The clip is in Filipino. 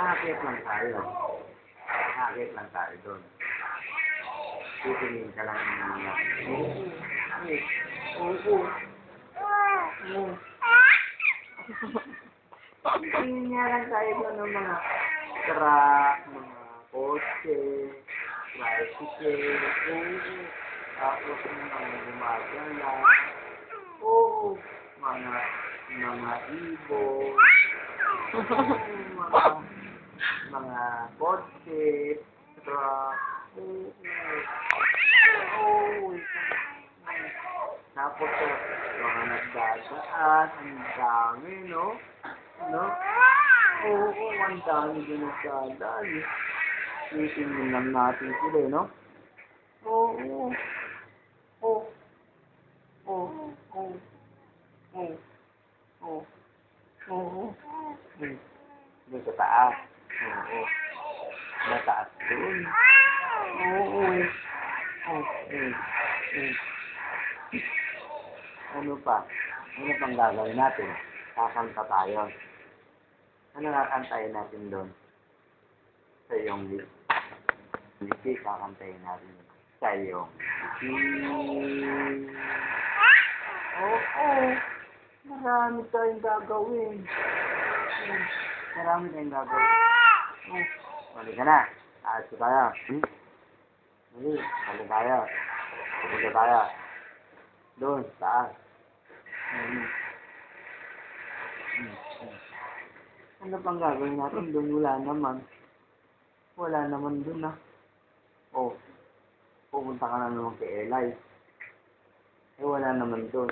Akit lang tayo. Akit lang tayo doon. Titingin ka lang ng mga... Oo. Oo. Oo. Titingin nga lang tayo doon ng mga truck, mga kotse, tricycle, oo. Tapos yung mga gumagala. Oo. Mga, mga ibon. mga, mga kotse, truck, oo. Oo. Tapos, uh, mga nagdadaan, ang dami, no? No? Oo, ang dami din nagdadaan. Titingin lang natin sila, no? Oo. Oo. Oo. Oo. Oo. Oo. Oo. Hmm. Doon sa taas. Oo. Mataas doon. Oo. Hmm. Hmm. Ano pa? Ano pang gagawin natin? Kakanta tayo. Ano kakantayin natin doon? Sa iyong list. Lisi, kakantayin natin. Sa iyong. Oo. Oh, Marami tayong gagawin. Marami tayong gagawin. Oh. Mali ka na. Ayos ko tayo. Hmm? Mali. Mali tayo. Pupunta tayo. Doon, taas. Hmm. Hmm. Hmm. Ano pang gagawin natin doon? Wala naman. Wala naman doon ah. Oh, pupunta ka na naman kay Eli. Eh, wala naman doon.